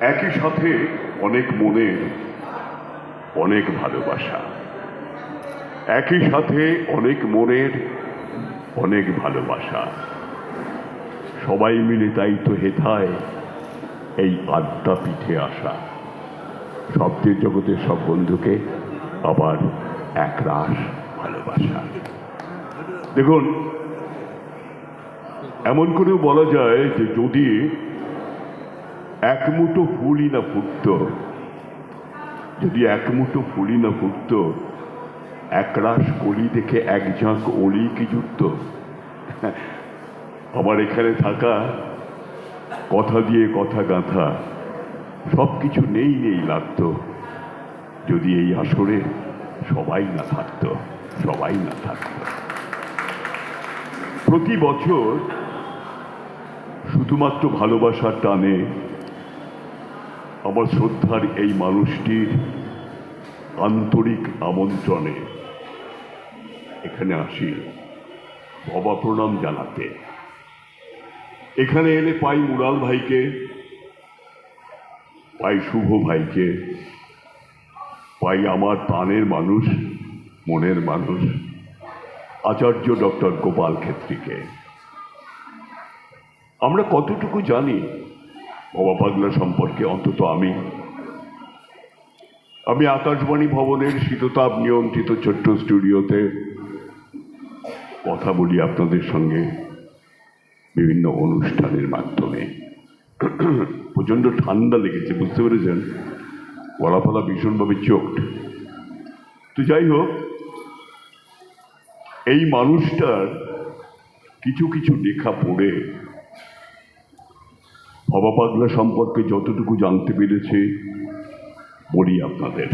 একই সাথে অনেক মনের, অনেক ভালোবাসা। একই সাথে অনেক মনের, অনেক ভালোবাসা। সবাই মিলে তাই তো হেথায় এই আড্ডা পিঠে আসা। শব্দের জগতের সব বন্ধুকে আবার এক একরাশ ভালোবাসা। দেখুন, এমন করেও বলা যায় যে যদি এক মুঠো ফুলই না ফুটত? যদি এক মুঠো ফুলই না ফুটত একরাশ কলি দেখে এক ঝাঁক অলি কি জুটত? আমার এখানে থাকা, কথা দিয়ে কথা গাঁথা, সব কিছু নেই নেই লাগতো। যদি এই আসরে সবাই না থাকতো, সবাই না থাকতো। প্রতি বছর শুধুমাত্র ভালোবাসার টানে আমার শ্রদ্ধার এই মানুষটির আন্তরিক আমন্ত্রণে এখানে আসি। ভবা প্রণাম জানাতে। এখানে এলে পাই মুরাল ভাইকে, পাই শুভ ভাইকে, পাই আমার প্রাণের মানুষ, মনের মানুষ, আচার্য ডক্টর গোপাল ক্ষেত্রীকে। আমরা কতটুকু জানি বাবা পাগলা সম্পর্কে অন্তত আমি। আমি আকাশবাণী ভবনের শীততাপ নিয়ন্ত্রিত ছোট্ট স্টুডিওতে কথা বলি আপনাদের সঙ্গে বিভিন্ন অনুষ্ঠানের মাধ্যমে। প্রচণ্ড ঠান্ডা লেগেছে, বুঝতে পেরেছেন? গলাফলা ভীষণভাবে চোখট তো যাই হোক, এই মানুষটার কিছু কিছু লেখা পড়ে ভবা পাগলা সম্পর্কে যতটুকু জানতে পেরেছে, বলি আপনাদের।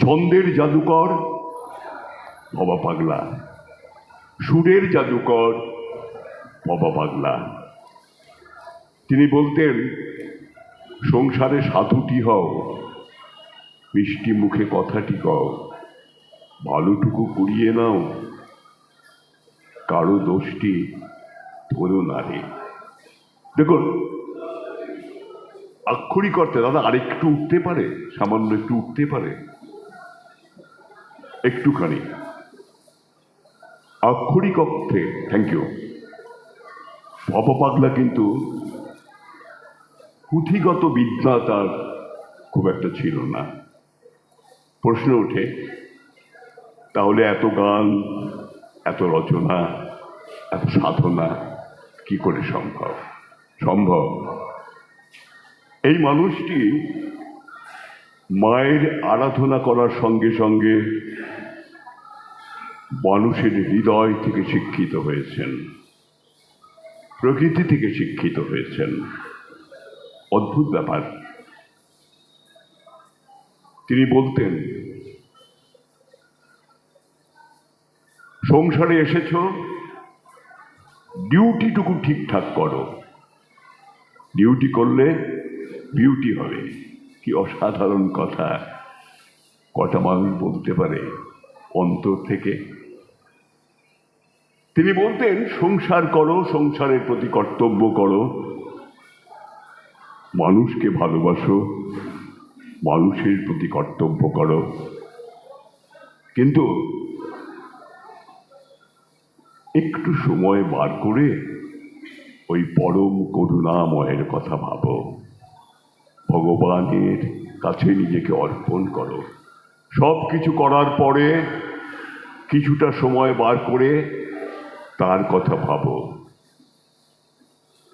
ছন্দের জাদুকর ভবা পাগলা সুরের জাদুকর ভবা পাগলা তিনি বলতেন, সংসারে সাধুটি হও, মিষ্টি মুখে কথাটি কও, ভালোটুকু কুড়িয়ে নাও, কারও দোষটি ধরো না রে। দেখুন, আক্ষরিক অর্থে দাদা, আরেকটু উঠতে পারে, সামান্য একটু উঠতে পারে। একটুখানি। আক্ষরিক অর্থে থ্যাংক ইউ পাগলা কিন্তু পুঁথিগত বিদ্যা তার খুব একটা ছিল না। প্রশ্ন ওঠে, তাহলে এত গান, এত রচনা, এত সাধনা কি করে সম্ভব? সম্ভব। এই মানুষটি মায়ের আরাধনা করার সঙ্গে সঙ্গে মানুষের হৃদয় থেকে শিক্ষিত হয়েছেন। প্রকৃতি থেকে শিক্ষিত হয়েছেন। অদ্ভুত ব্যাপার। তিনি বলতেন, সংসারে এসেছ, ডিউটিটুকু ঠিকঠাক করো। ডিউটি করলে বিউটি হবে। কি অসাধারণ কথা। কটা মানুষ বলতে পারে অন্তর থেকে। তিনি বলতেন, সংসার করো, সংসারের প্রতি কর্তব্য করো। মানুষকে ভালোবাসো, মানুষের প্রতি কর্তব্য করো। কিন্তু একটু সময় বার করে ওই পরম করুণাময়ের কথা ভাবো। ভগবানের কাছে নিজেকে অর্পণ করো। সব কিছু করার পরে কিছুটা সময় বার করে তার কথা ভাবো।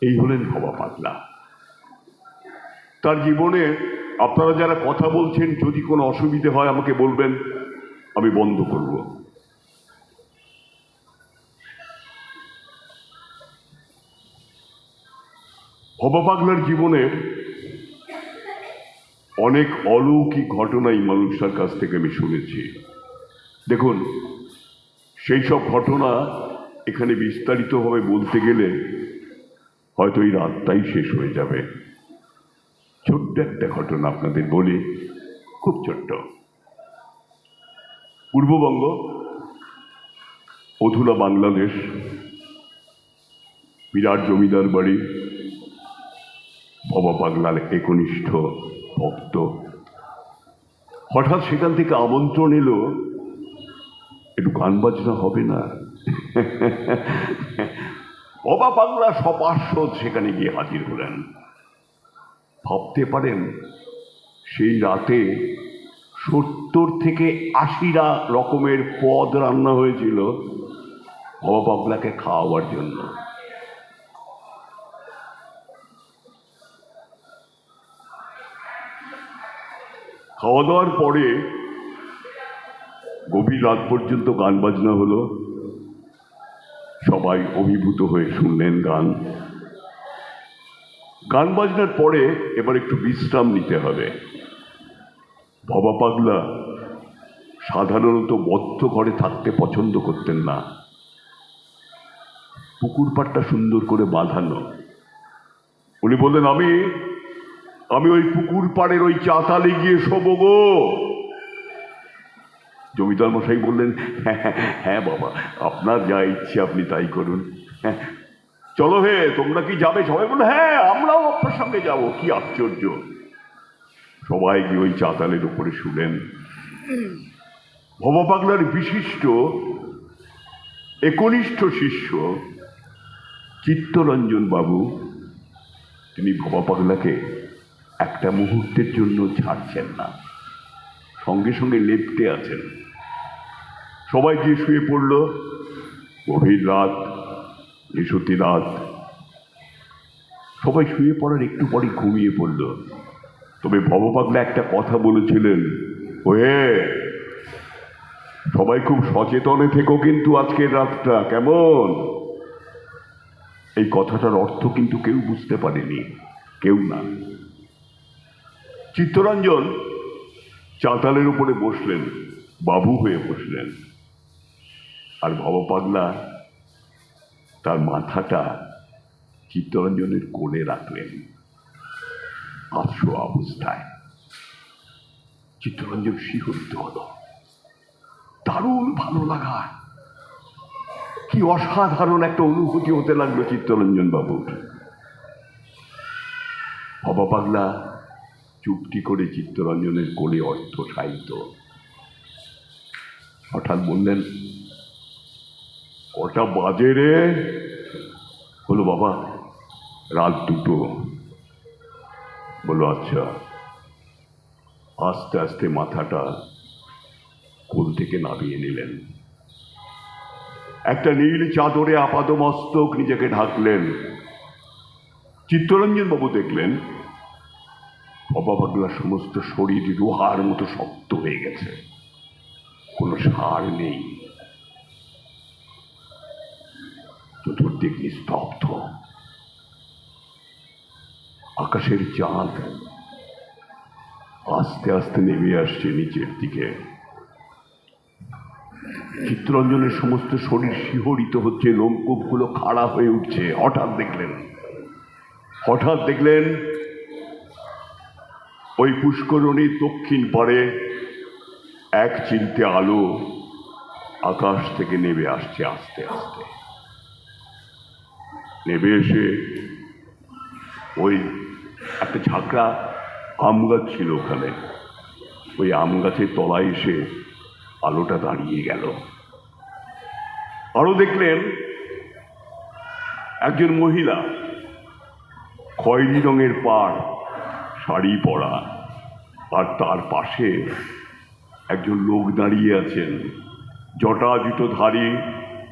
এই হলেন ভবা পাতলা তার জীবনে আপনারা যারা কথা বলছেন, যদি কোনো অসুবিধে হয় আমাকে বলবেন, আমি বন্ধ করব। ভবা পাগলার জীবনের অনেক অলৌকিক ঘটনাই মানুষটার কাছ থেকে আমি শুনেছি। দেখুন, সেই সব ঘটনা এখানে বিস্তারিতভাবে বলতে গেলে হয়তো এই রাতটাই শেষ হয়ে যাবে। ছোট্ট একটা ঘটনা আপনাদের বলি, খুব ছোট্ট। পূর্ববঙ্গ অধুনা বাংলাদেশ, বিরাট জমিদার বাড়ি বাবা পাগলার একনিষ্ঠ ভক্ত। হঠাৎ সেখান থেকে আমন্ত্রণ এলো, একটু গান বাজনা হবে না? বাবা পাগলা সপার্শ্বদ সেখানে গিয়ে হাজির হলেন। ভাবতে পারেন, সেই রাতে সত্তর থেকে আশিটা রকমের পদ রান্না হয়েছিল বাবা পাগলাকে খাওয়াবার জন্য। খাওয়া দাওয়ার পরে গভীর রাত পর্যন্ত গান বাজনা হলো। সবাই অভিভূত হয়ে শুনলেন গান। গান বাজনার পরে এবার একটু বিশ্রাম নিতে হবে। ভবা পাগলা সাধারণত বদ্ধ ঘরে থাকতে পছন্দ করতেন না। পুকুর পাড়টা সুন্দর করে বাঁধানো। উনি বললেন, আমি আমি ওই পুকুর পাড়ের ওই চাতালে গিয়ে শোবো গো। জমিদার মশাই বললেন হ্যাঁ হ্যাঁ, হ্যাঁ বাবা আপনার যা ইচ্ছে আপনি তাই করুন। হ্যাঁ চলো হে তোমরা কি যাবে? সবাই বলল হ্যাঁ আমরাও আপনার সঙ্গে যাব কি আশ্চর্য। সবাই গিয়ে ওই চাতালের উপরে শুলেন। ভবা পাগলার বিশিষ্ট একনিষ্ঠ শিষ্য চিত্তরঞ্জন বাবু তিনি ভবা পাগলাকে একটা মুহূর্তের জন্য ছাড়ছেন না। সঙ্গে সঙ্গে লেপটে আছেন। সবাই গিয়ে শুয়ে পড়ল। গভীর রাত, নিশুতি রাত। সবাই শুয়ে পড়ার একটু পরে ঘুমিয়ে পড়ল। তবে ভবপাগলা একটা কথা বলেছিলেন ওয়ে সবাই খুব সচেতনে থেকো কিন্তু আজকের রাতটা, কেমন? এই কথাটার অর্থ কিন্তু কেউ বুঝতে পারেনি, কেউ না। চিত্তরঞ্জন চাতালের উপরে বসলেন, বাবু হয়ে বসলেন। আর ভব পাগলা তার মাথাটা চিত্তরঞ্জনের কোলে রাখলেন আশ্র অবস্থায়। চিত্তরঞ্জন শিহরিত হল। দারুণ ভালো লাগা। কি অসাধারণ একটা অনুভূতি হতে লাগল চিত্তরঞ্জন বাবুর। ভবা পাগলা চুপটি করে চিত্তরঞ্জনের কোলে অর্থ সাহিত্য। হঠাৎ বললেন, কটা বাজে রে? বলো বাবা, রাত দুটো। বলো আচ্ছা। আস্তে আস্তে মাথাটা কোল থেকে নামিয়ে নিলেন। একটা নীল চাদরে আপাদমস্তক নিজেকে ঢাকলেন। চিত্তরঞ্জন বাবু দেখলেন পাগলার সমস্ত শরীর লোহার মতো শক্ত হয়ে গেছে। কোনো সার নেই। চতুর্দিক নিস্তব্ধ। আকাশের চাঁদ আস্তে আস্তে নেমে আসছে নিচের দিকে। চিত্তরঞ্জনের সমস্ত শরীর শিহরিত হচ্ছে, লোমকূপগুলো খাড়া হয়ে উঠছে। হঠাৎ দেখলেন হঠাৎ দেখলেন ওই পুষ্করণীর দক্ষিণ পারে এক চিনতে আলো আকাশ থেকে নেমে আসছে আস্তে আস্তে। নেমে এসে ওই একটা ঝাঁকড়া আম গাছ ছিল ওখানে। ওই আম গাছের তলায় এসে আলোটা দাঁড়িয়ে গেল। আরও দেখলেন একজন মহিলা খয়েরি রঙের পাড় শাড়ি পরা। আর তার পাশে একজন লোক দাঁড়িয়ে আছেন। জটা ধারী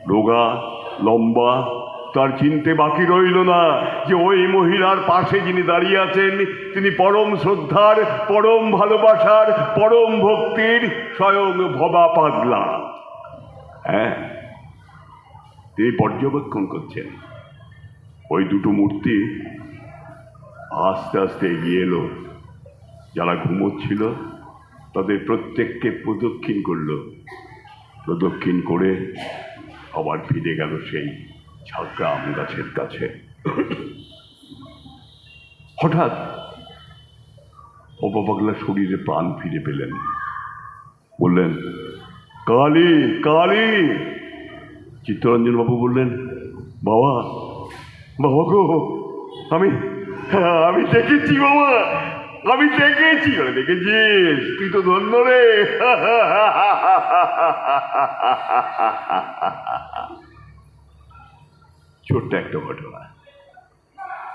রোগা, লম্বা। তার চিনতে বাকি রইল না যে ওই মহিলার পাশে যিনি দাঁড়িয়ে আছেন, তিনি পরম শ্রদ্ধার, পরম ভালোবাসার, পরম ভক্তির স্বয়ং ভবা পাগলা। হ্যাঁ তিনি পর্যবেক্ষণ করছেন। ওই দুটো মূর্তি আস্তে আস্তে এগিয়ে এলো। যারা ঘুমোচ্ছিল, তাদের প্রত্যেককে প্রদক্ষিণ করল। প্রদক্ষিণ করে আবার ফিরে গেল সেই ঝাঁকড়া আম গাছের কাছে। হঠাৎ অবাবাগলা শরীরে প্রাণ ফিরে পেলেন। বললেন, কালী কালী! চিত্তরঞ্জন বাবু বললেন, বাবা বাবা গো, আমি আমি দেখেছি বাবা আমি দেখেছি। আরে, দেখেছিস? তুই তো ধন্য রে। ছোট্ট একটা ঘটনা।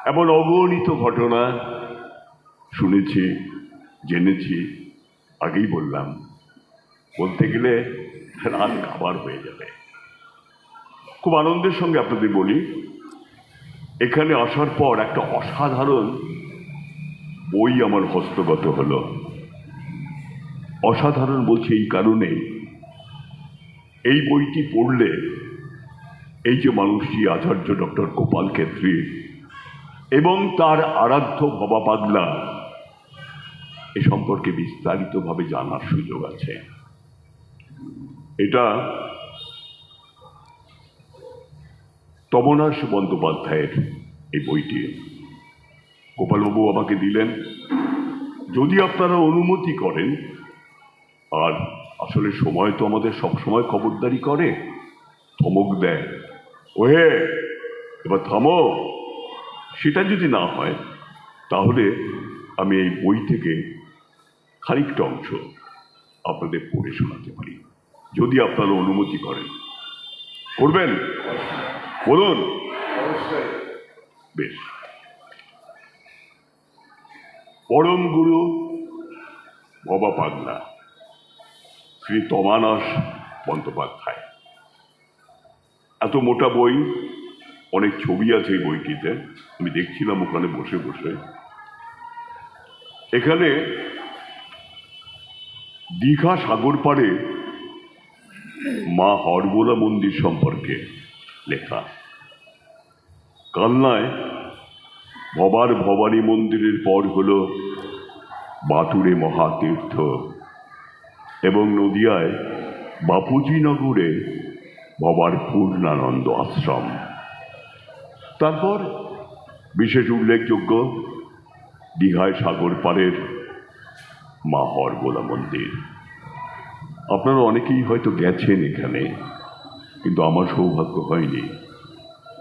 এমন অগণিত ঘটনা শুনেছি, জেনেছি, আগেই বললাম। বলতে গেলে রাত খাবার হয়ে যাবে। খুব আনন্দের সঙ্গে আপনাদের বলি এখানে আসার পর একটা অসাধারণ বই আমার হস্তগত হলো। অসাধারণ বলছি এই কারণে এই বইটি পড়লে এই যে মানুষটি আচার্য ডক্টর গোপাল ক্ষেত্রী এবং তার আরাধ্য ভবা পাগলা এ সম্পর্কে বিস্তারিতভাবে জানার সুযোগ আছে। এটা তমনাশ বন্দ্যোপাধ্যায়ের এই বইটি। গোপালবাবু আমাকে দিলেন। যদি আপনারা অনুমতি করেন, আর আসলে সময় তো আমাদের সব সময় খবরদারি করে, ধমক দেয়। ওহে, এবার থামো। সেটা যদি না হয়, তাহলে আমি এই বই থেকে খানিকটা অংশ আপনাদের পড়ে শোনাতে পারি। যদি আপনারা অনুমতি করেন। করবেন? বলুন। বেশ। পরম গুরু বাবা পাগলা শ্রী তমানস বন্দ্যোপাধ্যায়। এত মোটা বই অনেক ছবি আছে এই বইটিতে আমি দেখছিলাম ওখানে বসে বসে। এখানে দীঘা সাগর পাড়ে মা হরবোলা মন্দির সম্পর্কে লেখা। কালনায় ভবার ভবানী মন্দিরের পর হল বাটুরে মহাতীর্থ এবং নদিয়ায় বাপুজি নগরে ভবার পূর্ণানন্দ আশ্রম। তারপর বিশেষ উল্লেখযোগ্য দীঘায় সাগর পাড়ের মা হরবোলা মন্দির। আপনারা অনেকেই হয়তো গেছেন এখানে, কিন্তু আমার সৌভাগ্য হয়নি।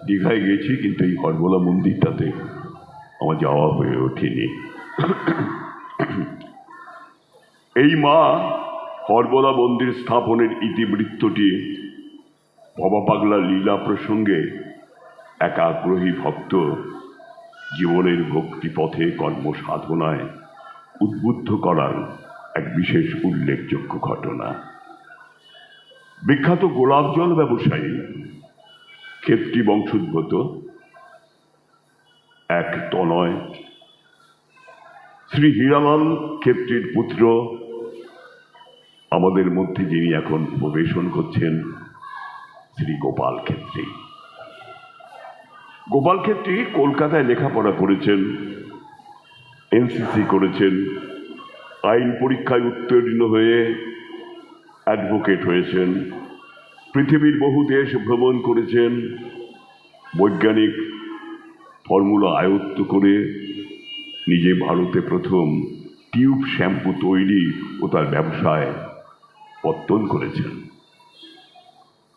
দীঘায় গেছি কিন্তু এই হরবোলা মন্দিরটাতে আমার যাওয়া হয়ে ওঠেনি। এই মা হরবোলা মন্দির স্থাপনের ইতিবৃত্তটি ভবা পাগলা লীলা প্রসঙ্গে এক আগ্রহী ভক্ত জীবনের ভক্তি পথে কর্মসাধনায় উদ্বুদ্ধ করার এক বিশেষ উল্লেখযোগ্য ঘটনা। বিখ্যাত গোলাপ জল ব্যবসায়ী ক্ষেত্রী বংশোদ্ভূত? এক তনয় শ্রী হীরালাল ক্ষেত্রীর পুত্র, আমাদের মধ্যে যিনি এখন প্রবেশন করছেন, শ্রী গোপাল ক্ষেত্রী গোপাল ক্ষেত্রী কলকাতায় লেখাপড়া করেছেন, এনসিসি করেছেন, আইন পরীক্ষায় উত্তীর্ণ হয়ে অ্যাডভোকেট হয়েছেন। পৃথিবীর বহু দেশ ভ্রমণ করেছেন, বৈজ্ঞানিক ফর্মুলা আয়ত্ত করে নিজে ভারতে প্রথম টিউব শ্যাম্পু তৈরি ও তার ব্যবসায় পত্তন করেছেন।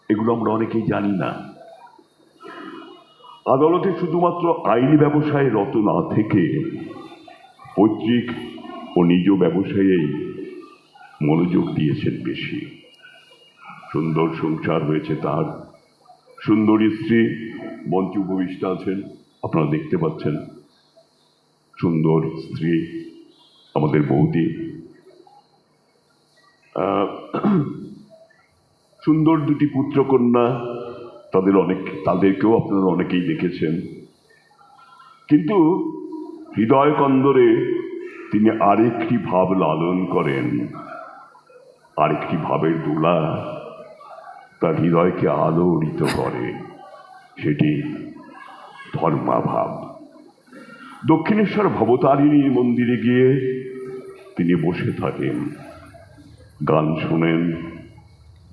এগুলো আমরা অনেকেই জানি না। আদালতে শুধুমাত্র আইনি ব্যবসায় রত না থেকে পৈতৃক ও নিজ ব্যবসায়েই মনোযোগ দিয়েছেন বেশি। সুন্দর সংসার হয়েছে তার। সুন্দরী স্ত্রী মঞ্চে উপবিষ্ট আছেন, আপনারা দেখতে পাচ্ছেন। সুন্দর স্ত্রী আমাদের বৌদি। সুন্দর দুটি পুত্রকন্যা তাদের অনেক, তাদেরকেও আপনারা অনেকেই দেখেছেন। কিন্তু হৃদয় কন্দরে তিনি আরেকটি ভাব লালন করেন, আরেকটি ভাবের দোলা। তার হৃদয়কে আলোড়িত করে। সেটি ধর্মাভাব। দক্ষিণেশ্বর ভবতারিণীর মন্দিরে গিয়ে তিনি বসে থাকেন। গান শোনেন,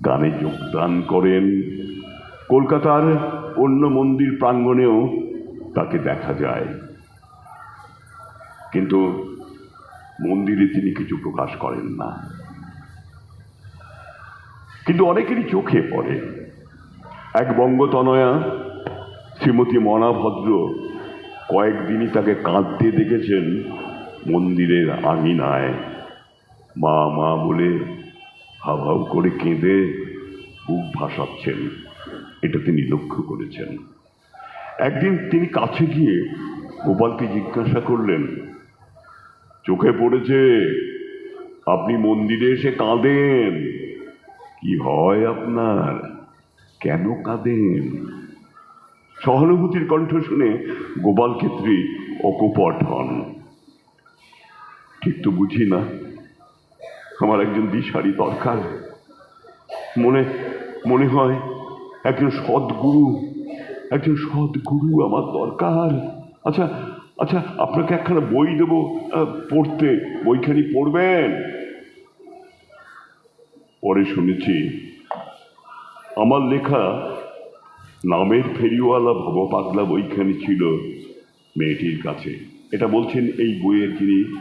গানে যোগদান করেন। কলকাতার অন্য মন্দির প্রাঙ্গণেও তাকে দেখা যায়। কিন্তু মন্দিরে তিনি কিছু প্রকাশ করেন না। কিন্তু অনেকেরই চোখে পড়ে। এক বঙ্গতনয়া শ্রীমতী মনা ভদ্র কয়েকদিনই তাকে কাঁদতে দেখেছেন মন্দিরের আঙিনায়। মা মা বলে হাউ করে কেঁদে বুক ভাসাচ্ছেন। এটা তিনি লক্ষ্য করেছেন। একদিন তিনি কাছে গিয়ে গোপালকে জিজ্ঞাসা করলেন, চোখে পড়েছে, আপনি মন্দিরে এসে কাঁদেন? কি হয় আপনার? কেন কাঁদেন? সহানুভূতির কণ্ঠ শুনে গোপাল ক্ষেত্রী অকপট হন। ঠিক তো বুঝি না, আমার একজন দিশারি দরকার। মনে মনে হয় একজন সদ্গুরু একজন সদ্গুরু আমার দরকার। আচ্ছা আচ্ছা আপনাকে একখানা বই দেবো পড়তে। বইখানি পড়বেন? পরে শুনেছি, আমার লেখা নামের ফেরিওয়ালা ভব পাগলা বইখানি ছিল মেয়েটির কাছে। এটা বলছেন এই বইয়ের যিনি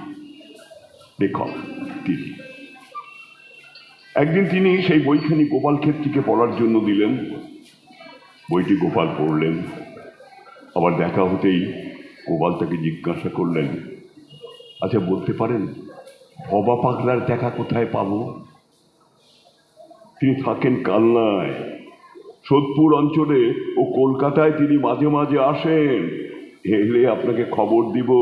লেখক, তিনি। একদিন তিনি সেই বইখানি গোপাল ক্ষেত্রীকে পড়ার জন্য দিলেন। বইটি গোপাল পড়লেন। আবার দেখা হতেই গোপাল তাকে জিজ্ঞাসা করলেন আচ্ছা বলতে পারেন ভবা পাগলার দেখা কোথায় পাবো? তিনি থাকেন কালনায়। সোদপুর অঞ্চলে ও কলকাতায় তিনি মাঝে মাঝে আসেন। এলে আপনাকে খবর দিব।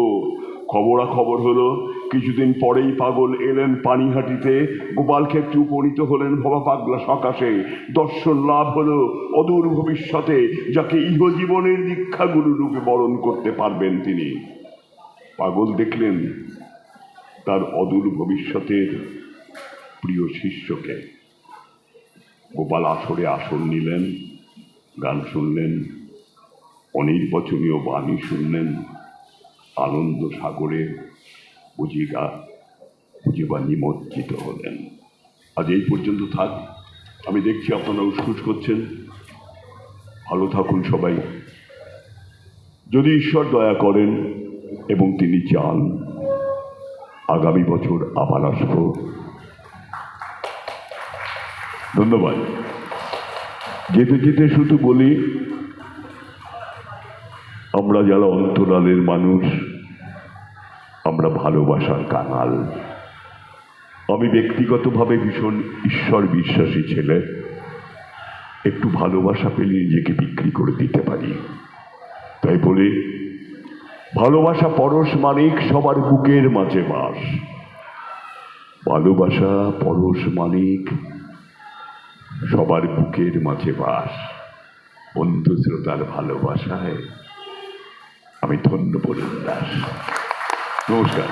খবরা খবর হলো, কিছুদিন পরেই পাগল এলেন পানিহাটিতে। গোপাল ক্ষেত্রে উপনীত হলেন ভবা পাগলা সকাশে। দর্শন লাভ হলো অদূর ভবিষ্যতে, যাকে ইহজীবনের দীক্ষাগুরু রূপে বরণ করতে পারবেন তিনি। পাগল দেখলেন তার অদূর ভবিষ্যতের প্রিয় শিষ্যকে। গোপাল আসরে আসন নিলেন, গান শুনলেন অনির্বচনীয় বাণী শুনলেন, আনন্দ সাগরে বুঝিগা বুঝিবা নিমজ্জিত হলেন। আজ এই পর্যন্ত থাক, আমি দেখছি আপনারা উসকুস করছেন। ভালো থাকুন সবাই। যদি ঈশ্বর দয়া করেন এবং তিনি চান, আগামী বছর আবার আসব। ধন্যবাদ। যেতে যেতে শুধু বলি, আমরা যারা অন্তরালের মানুষ, আমরা ভালোবাসার কাঙাল। আমি ব্যক্তিগতভাবে ভীষণ ঈশ্বর বিশ্বাসী ছেলে। একটু ভালোবাসা পেলে নিজেকে বিক্রি করে দিতে পারি। তাই বলে, ভালোবাসা পরশ মানিক সবার বুকের মাঝে বাস। ভালোবাসা পরশ মানিক সবার বুকের মাঝে বাস। বন্ধু শ্রোতার ভালোবাসায় আমি ধন্য বলুন দাস নমস্কার।